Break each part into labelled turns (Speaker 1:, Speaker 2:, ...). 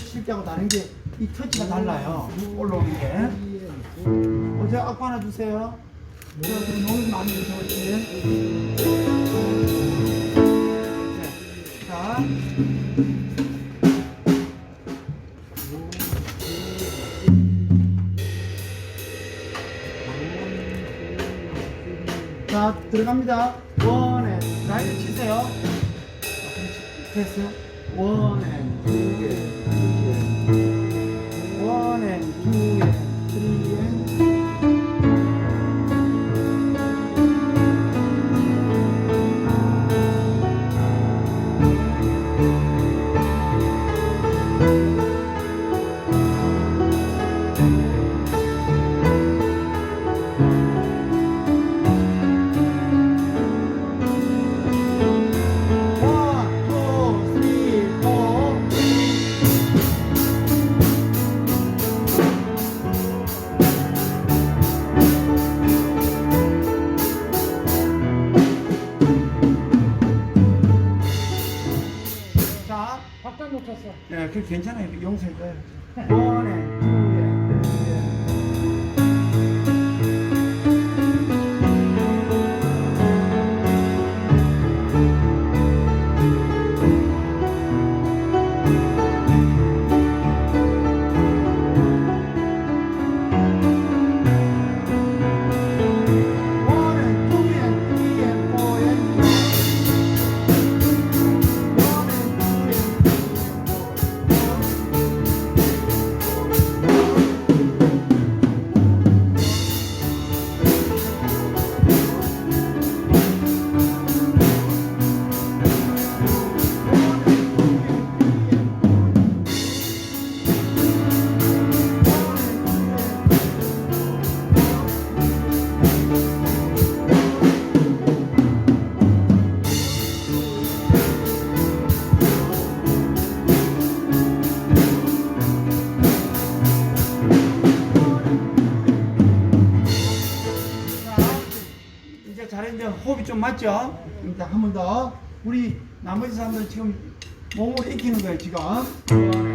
Speaker 1: 칠 때하고 다른 게 이 터치가 달라요. 올라오는 게. 어제 악보 하나 주세요. 너무 많이 주셔가지고. 네. 자. 자, 들어갑니다. 원에 라인을 치세요. 됐어요? 원에 aleluia. 좀 맞죠? 일단 한 번 더. 우리 나머지 사람들 지금 몸으로 익히는 거예요, 지금.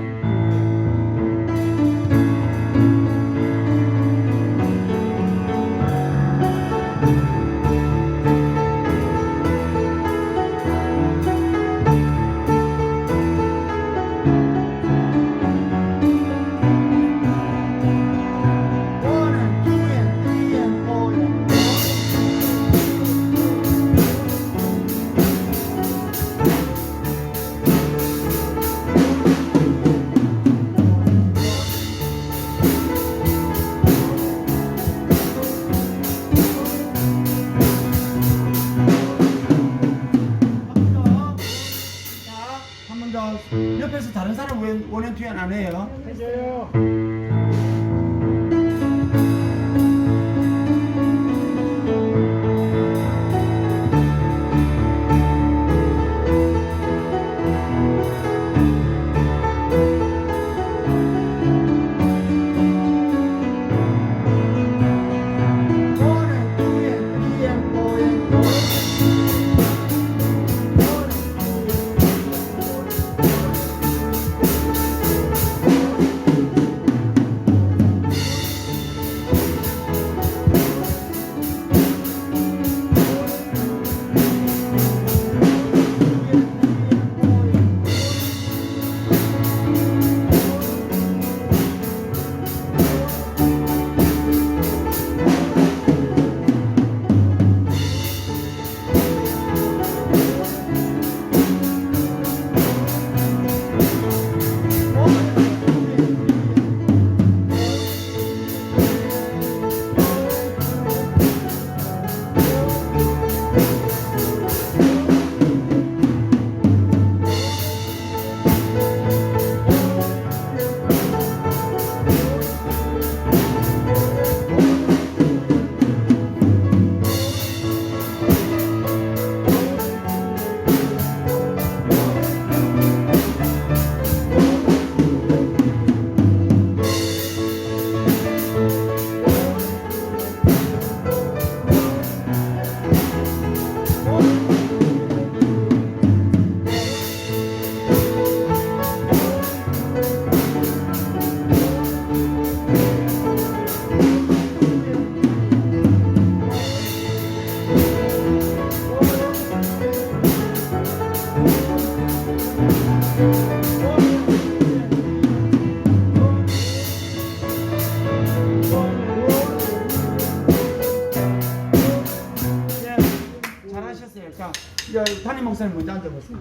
Speaker 1: 목사님 먼저 앉아보세요.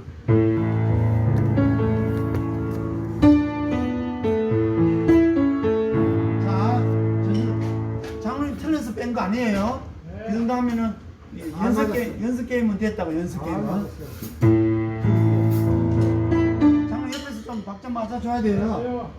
Speaker 1: 자, 저는 장로님 틀려서 뺀 거 아니에요. 이 정도 하면은
Speaker 2: 아,
Speaker 1: 연습. 게임, 연습 게임은 됐다고 연습
Speaker 2: 아,
Speaker 1: 게임은. 장로님 옆에서 좀 박자 맞아줘야 돼요.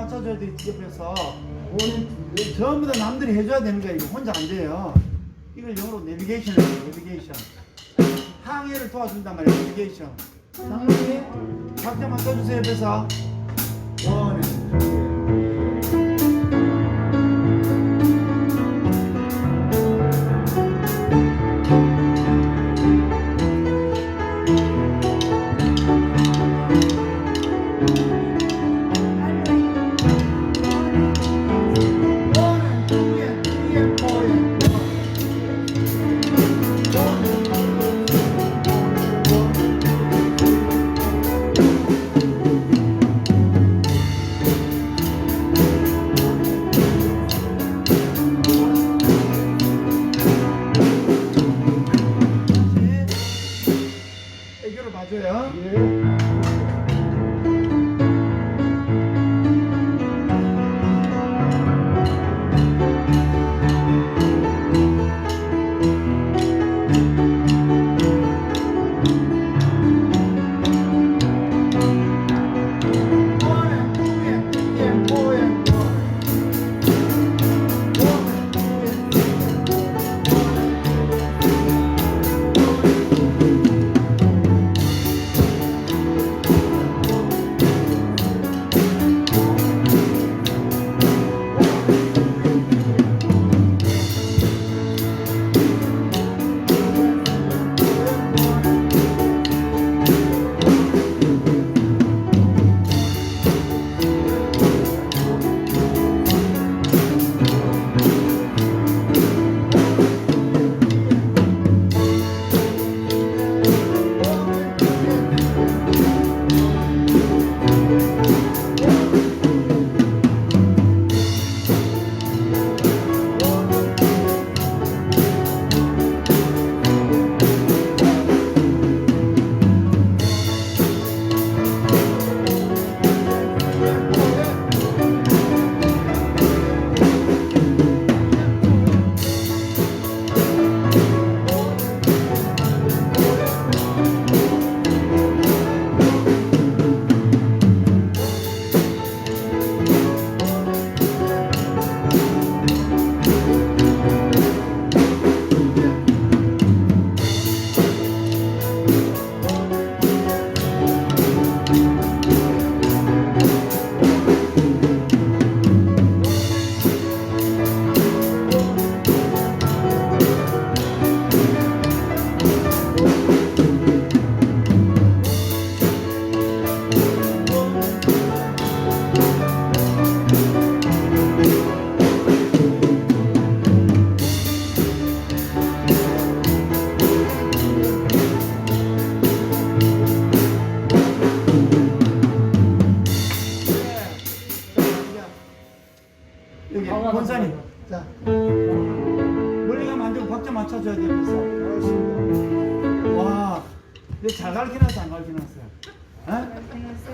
Speaker 1: 맞춰줘야 돼 옆에서
Speaker 2: 투에
Speaker 1: 전부 다 남들이 해줘야 되는 거야 이거 혼자 안 돼요. 이걸 영어로 내비게이션을 해요 내비게이션. 항해를 도와준단 말이야 내비게이션. 장로님 박자 맞춰주세요 옆에서.
Speaker 2: 원에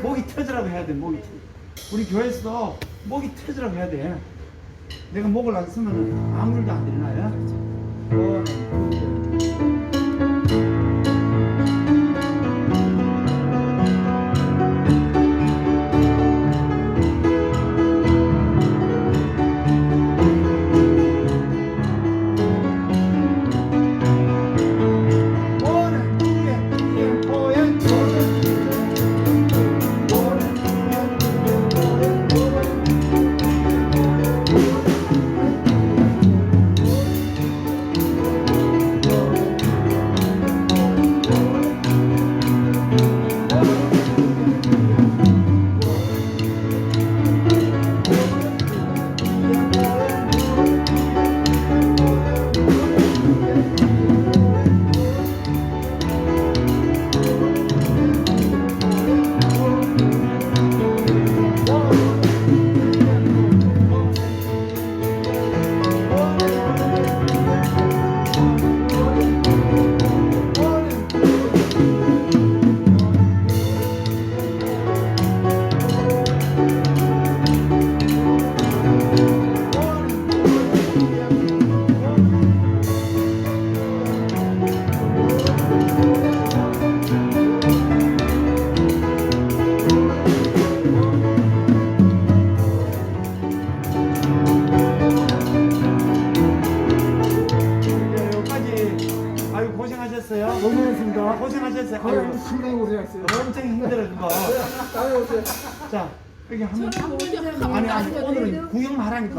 Speaker 1: 목이 터지라고 해야 돼 목이. 터- 우리 교회에서도 목이 터지라고 해야 돼. 내가 목을 안 쓰면 아무 일도 안 일어나요?
Speaker 2: 원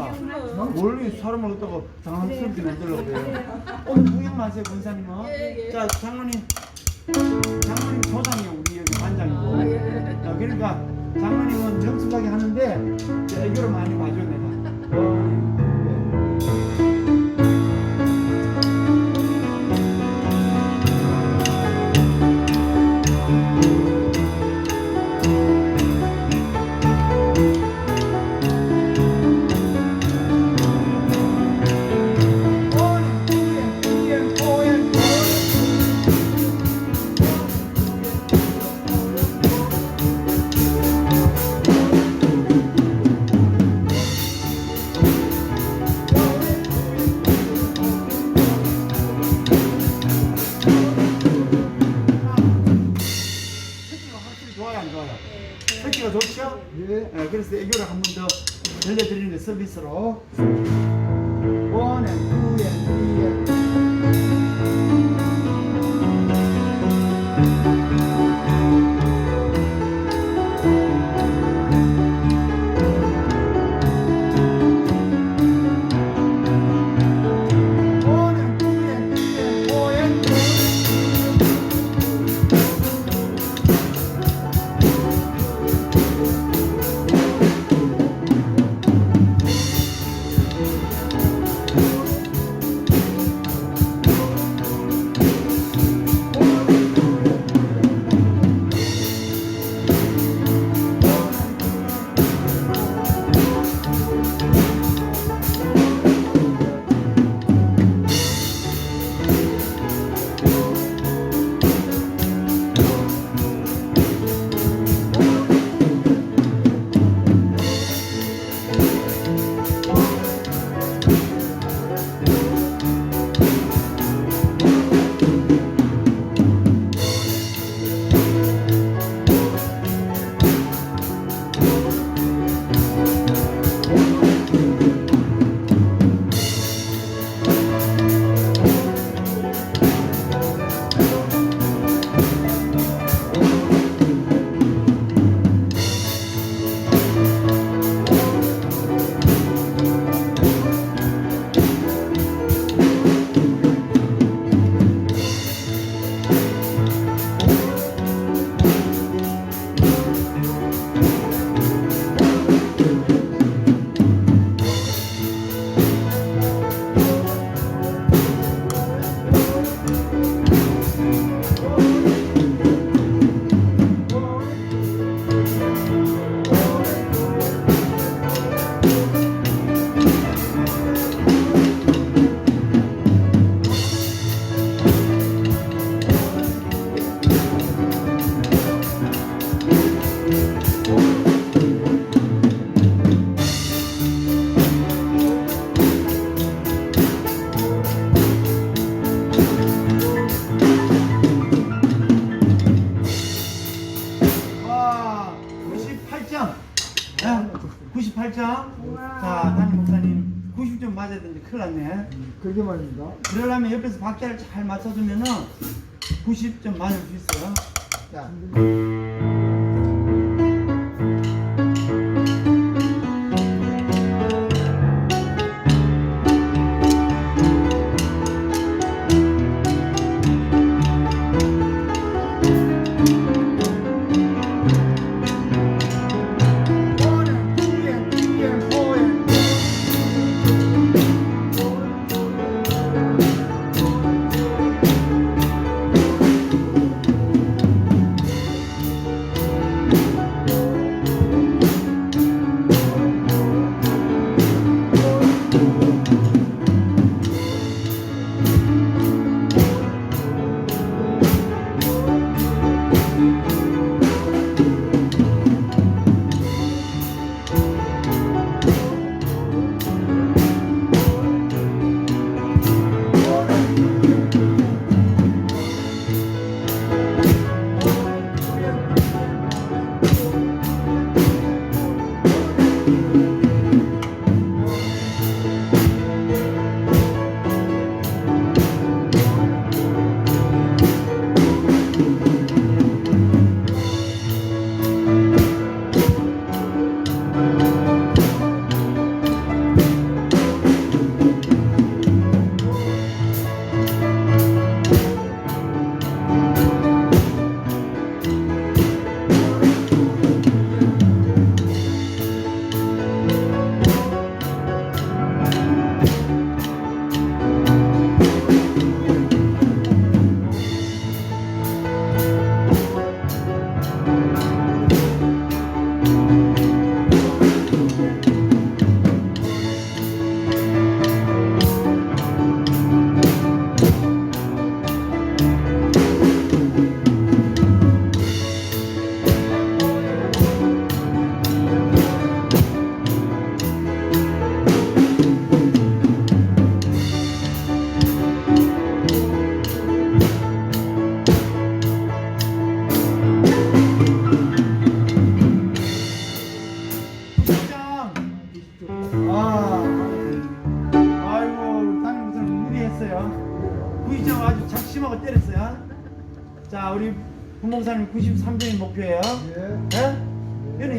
Speaker 1: 구경만 하라니까. 원래 사람을 갖다가 당황스럽게 만들려고 그래요. 오늘 구경만 하세요 권사님은. 자 장로님 장로님 좋죠?
Speaker 2: 예.
Speaker 1: 예, 그래서 애교를 한 번 더 들려드리는 서비스로 원앤 투 그러려면 옆에서 박자를 잘 맞춰주면은 90점 맞을 수 있어요. 자.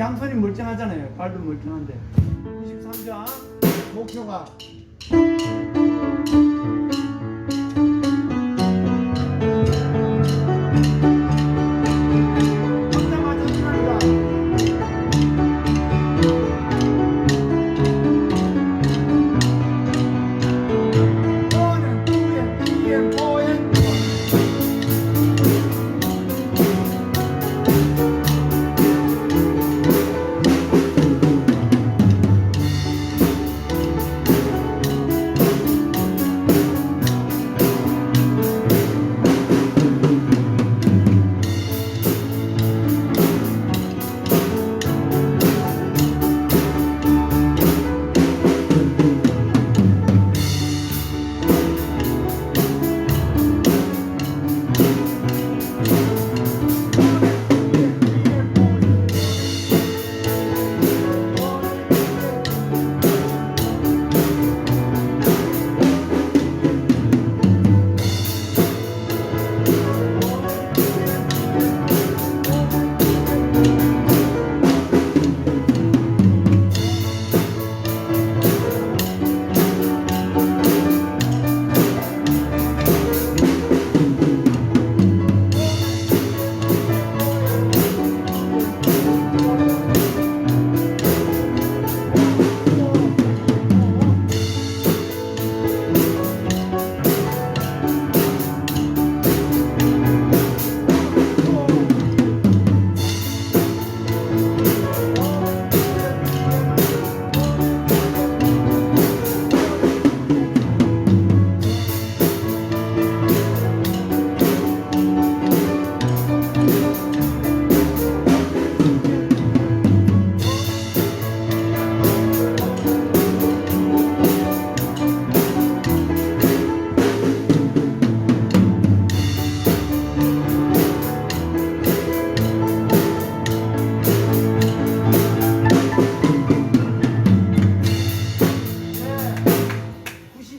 Speaker 1: 양손이 멀쩡하잖아요. 발도 멀쩡한데. 93점. 목표가